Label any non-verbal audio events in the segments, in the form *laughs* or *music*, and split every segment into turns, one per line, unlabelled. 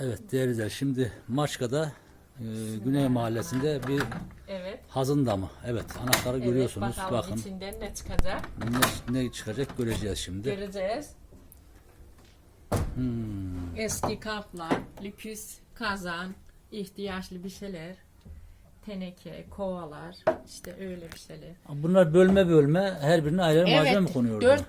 Evet değerli izleyiciler, şimdi Maçka'da e, Güney Mahallesi'nde bir
Evet.
hazın damı. Evet anahtarı görüyorsunuz.
Evet, bakalım
Bakın
içinden ne çıkacak.
ne, ne çıkacak göreceğiz şimdi.
Göreceğiz.
Hmm.
Eski kaplar, lüküs, kazan, ihtiyaçlı bir şeyler. Teneke, kovalar, işte öyle bir şeyler.
Bunlar bölme bölme her birine ayrı malzeme mi konuyor?
dört,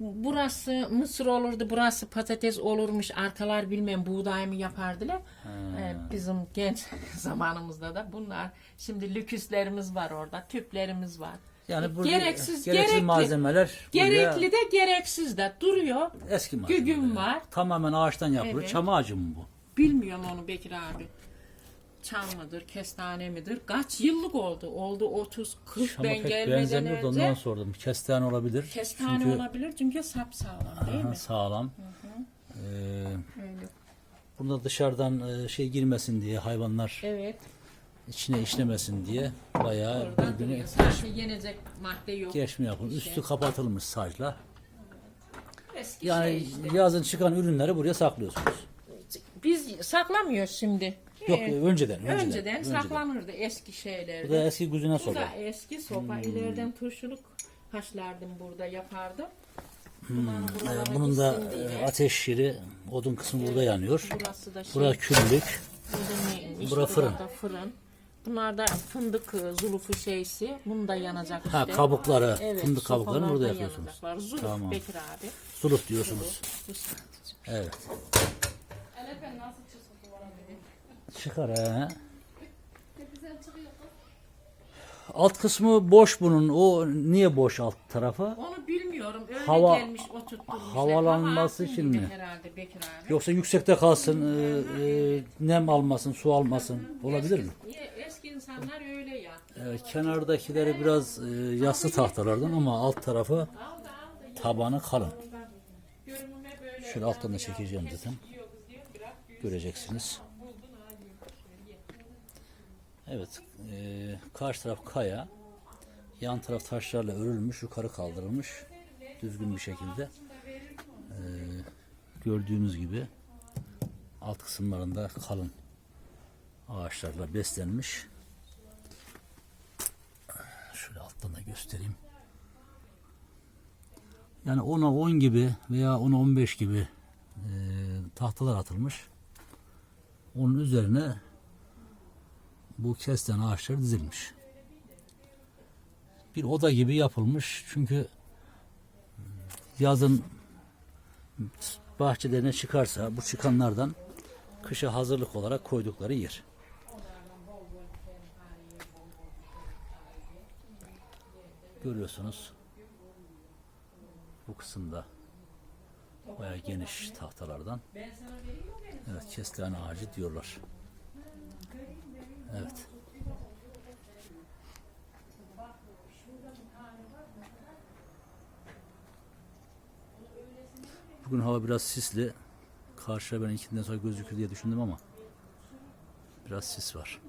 burası mısır olurdu, burası patates olurmuş. Arkalar bilmem buğday mı yapardılar. Ee, bizim genç *laughs* zamanımızda da bunlar. Şimdi lüküslerimiz var orada, tüplerimiz var.
Yani burada
gereksiz,
gereksiz
gerekli.
malzemeler
Gerekli de gereksiz de duruyor.
eski malzemeler.
Gügüm var.
Tamamen ağaçtan yapılıyor.
Evet.
Çam ağacı mı bu?
Bilmiyorum onu Bekir abi. Çam mıdır, kestane midir? Kaç yıllık oldu? Oldu 30 40
Çama
ben
pek
gelmeden
da ondan
önce.
sordum. Kestane olabilir.
Kestane
Çünkü
olabilir çünkü sapsağlam değil
aha,
mi?
sağlam. Ee,
Öyle.
bunda dışarıdan e, şey girmesin diye hayvanlar
Evet.
içine işlemesin diye bayağı
Oradan duruyor. Sadece yenecek madde yok.
geçme yapılmış. Üstü kapatılmış saçla.
Eski
Yani
şey işte.
yazın çıkan ürünleri buraya saklıyorsunuz.
Biz saklamıyoruz şimdi.
Yok önceden. Önceden,
önceden, saklanırdı eski
Bu
şeylerde.
da eski güzüne
Bu da eski sopa. İleriden turşuluk haşlardım burada yapardım. Bunların buralara
Ee, Bunun da
gitsin diye.
e, ateş yeri, odun kısmı burada yanıyor.
Burası da şey.
Bura küllük.
burada
bura fırın.
Burada fırın. Bunlar da fındık e, zulufu şeysi. Bunu da yanacak
Ha
işte.
kabukları,
Evet,
fındık kabuklarını burada yapıyorsunuz.
yanacaklar. Zuluf
Tamam.
Bekir abi.
Suluk diyorsunuz.
Bu satıcı.
Evet. Çıkar he. Alt kısmı boş bunun. O niye boş alt tarafı?
Onu bilmiyorum. Öyle
Hava-
gelmiş oturtturmuşlar.
havalanması
Hava
için mi?
Herhalde Bekir abi.
Yoksa yüksekte kalsın, e, e, nem almasın, su almasın. Olabilir mi?
Eski, eski insanlar öyle ya.
Evet, kenardakileri biraz e, yassı tahtalardan ama alt tarafı
Aldı aldı.
tabanı kalın.
Görünüme böyle.
Şöyle alttan da çekeceğim zaten. Göreceksiniz. Evet. e, karşı taraf kaya. Yan taraf taşlarla örülmüş. Yukarı kaldırılmış. Düzgün bir şekilde. E, gördüğünüz gibi alt kısımlarında kalın ağaçlarla beslenmiş. Şöyle alttan da göstereyim. Yani 10'a 10 gibi veya 10'a 15 gibi e, tahtalar atılmış. Onun üzerine bu kesten ağaçlar dizilmiş. Bir oda gibi yapılmış. Çünkü yazın bahçelerine çıkarsa bu çıkanlardan kışa hazırlık olarak koydukları yer. Görüyorsunuz bu kısımda bayağı geniş tahtalardan. Evet kestane ağacı diyorlar. Evet. Bugün hava biraz sisli. Karşıya ben ikinden sonra gözükür diye düşündüm ama biraz sis var.